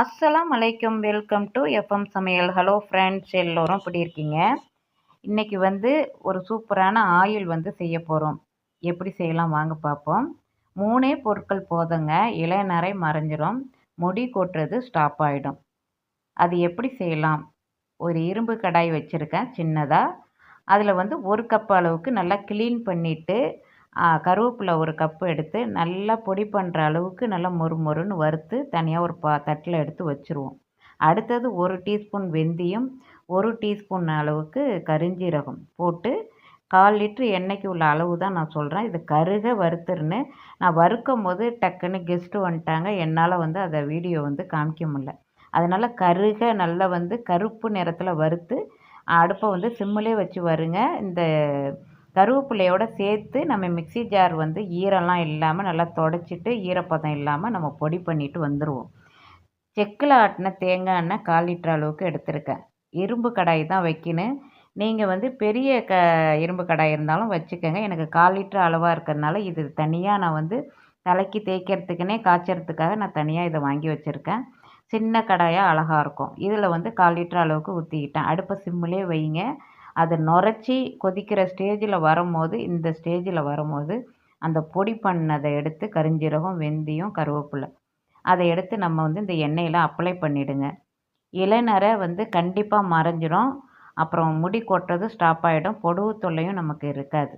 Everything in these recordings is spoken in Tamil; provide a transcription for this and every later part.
அஸ்ஸலாம் அலைக்கும் வெல்கம் டு எஃப்எம் சமையல். ஹலோ ஃப்ரெண்ட்ஸ் எல்லோரும் எப்படி இருக்கீங்க? இன்றைக்கி வந்து ஒரு சூப்பரான ஆயில் வந்து செய்ய போகிறோம் எப்படி செய்யலாம் வாங்க பார்ப்போம். மூணே பொருட்கள் போதுங்க. இளையநரை மறைஞ்சிரும். முடி கொட்டுறது ஸ்டாப் ஆகிடும் அது எப்படி செய்யலாம்? ஒரு இரும்பு கடாய் வச்சுருக்கேன் சின்னதாக அதில் வந்து ஒரு கப் அளவுக்கு நல்லா க்ளீன் பண்ணிவிட்டு கருவேப்பிலை ஒரு கப்பு எடுத்து நல்லா பொடி பண்ணுற அளவுக்கு நல்லா மொறு மொறுன்னு வறுத்து தனியாக ஒரு பா தட்டில் எடுத்து வச்சுருவோம். அடுத்தது ஒரு டீஸ்பூன் வெந்தயம் ஒரு டீஸ்பூன் அளவுக்கு கரிஞ்சீரகம் போட்டு கால் லிட்ரு எண்ணெய்க்கு உள்ள அளவு தான் நான் சொல்கிறேன் இது கருக வறுத்துருன்னு. நான் வறுக்கும் போது டக்குன்னு கெஸ்ட்டு வந்துட்டாங்க. என்னால் வந்து அதை வீடியோ வந்து காமிக்க முடில அதனால் கருக நல்லா வந்து கருப்பு நிறத்தில் வறுத்து அடுப்பை வந்து சிம்மிலே வச்சு வருங்க. இந்த கருவேப்பிலையோடு சேர்த்து நம்ம மிக்சி ஜார் வந்து ஈரம்லாம் இல்லாமல் நல்லா தொடச்சிட்டு ஈரப்பதம் இல்லாமல் நம்ம பொடி பண்ணிவிட்டு வந்துடுவோம் செக்கில் ஆட்டின தேங்காய் எண்ணெய் கால் லிட்டர் அளவுக்கு எடுத்திருக்கேன். இரும்பு கடாய் தான் வைக்கணும். நீங்கள் வந்து பெரிய க இரும்பு கடாய் இருந்தாலும் வச்சுக்கோங்க. எனக்கு கால் லிட்டர் அளவாக இருக்கிறதுனால இது தனியாக நான் வந்து தலைக்கு தேய்க்கிறதுக்குனே காய்ச்சறதுக்காக நான் தனியாக இதை வாங்கி வச்சுருக்கேன். சின்ன கடாயாக அழகாக இருக்கும். இதில் வந்து கால் லிட்டர் அளவுக்கு ஊற்றிக்கிட்டேன் அடுப்பை சிம்மிலே வைங்க. அது நுரைச்சி கொதிக்கிற ஸ்டேஜில் வரும்போது இந்த ஸ்டேஜில் வரும்போது அந்த பொடி பண்ணதை எடுத்து கரிஞ்சீரகம் வெந்தயம் கருவேப்பிலை அதை எடுத்து நம்ம வந்து இந்த எண்ணெயில் அப்ளை பண்ணிவிடுங்க இளநரை வந்து கண்டிப்பாக மறைஞ்சிரும். அப்புறம் முடி கொட்டுறது ஸ்டாப் ஆகிடும் பொடுவு தொல்லையும் நமக்கு இருக்காது.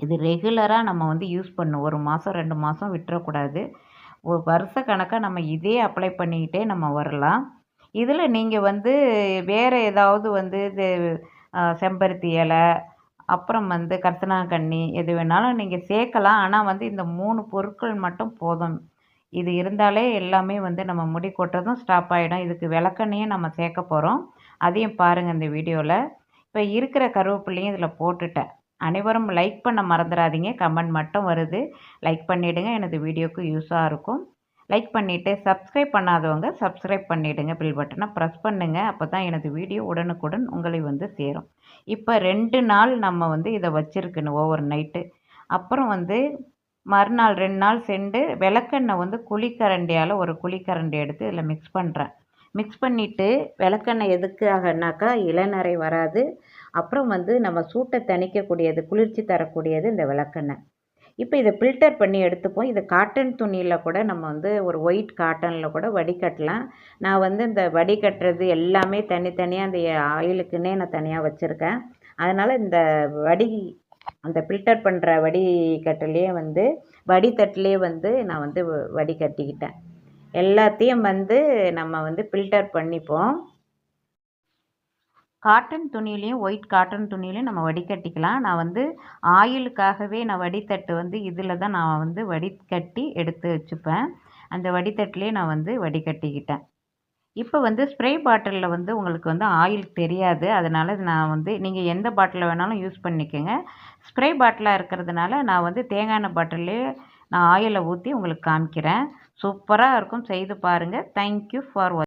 இது ரெகுலராக நம்ம வந்து யூஸ் பண்ணும் ஒரு மாதம் ரெண்டு மாதம் விட்டுறக்கூடாது. ஒரு வருஷ கணக்காக நம்ம இதே அப்ளை பண்ணிக்கிட்டே நம்ம வரலாம். இதில் நீங்கள் வந்து வேறு ஏதாவது வந்து இது செம்பருத்தி இலை அப்புறம் வந்து கரிசலாங்கண்ணி எது வேணாலும் நீங்கள் சேர்க்கலாம். ஆனால் வந்து இந்த மூணு பொருட்கள் மட்டும் போதும். இது இருந்தாலே எல்லாமே வந்து நம்ம முடி கொட்டுறதும் ஸ்டாப் ஆகிடும் இதுக்கு விளக்கெண்ணையும் நம்ம சேர்க்க போகிறோம் அதையும் பாருங்கள் இந்த வீடியோவில் இப்போ இருக்கிற கருவேப்பிள்ளையும் இதில் போட்டுட்டேன். அனைவரும் லைக் பண்ண மறந்துடாதீங்க கமெண்ட் மட்டும் வருது. லைக் பண்ணிவிடுங்க எனது வீடியோவுக்கு யூஸாக இருக்கும். லைக் பண்ணிவிட்டு சப்ஸ்கிரைப் பண்ணாதவங்க சப்ஸ்கிரைப் பண்ணிவிடுங்க பில் பட்டனை ப்ரெஸ் பண்ணுங்கள் அப்போ தான் எனது வீடியோ உடனுக்குடன் உங்களை வந்து சேரும். இப்போ ரெண்டு நாள் நம்ம வந்து இதை வச்சுருக்கணும் ஓவர் நைட்டு அப்புறம் வந்து மறுநாள் ரெண்டு நாள் சென்று விளக்கெண்ணெய் வந்து குழிக்கரண்டியால் ஒரு குழிக்கரண்டி எடுத்து இதில் மிக்ஸ் பண்ணுறேன் மிக்ஸ் பண்ணிவிட்டு விளக்கெண்ணெய் எதுக்காகனாக்கா இளநரை வராது. அப்புறம் வந்து நம்ம சூட்டை தணிக்கக்கூடியது குளிர்ச்சி தரக்கூடியது இந்த விளக்கெண்ணெய். இப்போ இதை ஃபில்டர் பண்ணி எடுத்துப்போம். இது காட்டன் துணியில் கூட நம்ம வந்து ஒரு ஒயிட் காட்டனில் கூட வடிகட்டலாம். நான் வந்து இந்த வடிகட்டுறது எல்லாமே தனித்தனியாக அந்த ஆயிலுக்குன்னே நான் தனியாக வச்சுருக்கேன். அதனால் இந்த வடி அந்த ஃபில்டர் பண்ணுற வடிகட்டிலே வந்து வடித்தட்டிலே வந்து நான் வந்து வடிகட்டிக்கிட்டேன். எல்லாத்தையும் வந்து நம்ம வந்து ஃபில்டர் பண்ணிப்போம். காட்டன் துணியிலையும் ஒயிட் காட்டன் துணியிலையும் நம்ம வடிகட்டிக்கலாம். நான் வந்து ஆயிலுக்காகவே நான் வடித்தட்டு வந்து இதில் தான் நான் வந்து வடிகட்டி எடுத்து வச்சுப்பேன். அந்த வடித்தட்டிலே நான் வந்து வடிகட்டிக்கிட்டேன். இப்போ வந்து ஸ்ப்ரே பாட்டிலில் வந்து உங்களுக்கு வந்து ஆயில் தெரியாது. அதனால் நான் வந்து நீங்கள் எந்த பாட்டிலில் வேணாலும் யூஸ் பண்ணிக்கோங்க. ஸ்ப்ரே பாட்டிலாக இருக்கிறதுனால நான் வந்து தேங்காய் எண்ணெய் பாட்டிலே நான் ஆயிலை ஊற்றி உங்களுக்கு காமிக்கிறேன். சூப்பராக இருக்கும். செய்து பாருங்கள் தேங்க்யூ ஃபார் வாட்ச்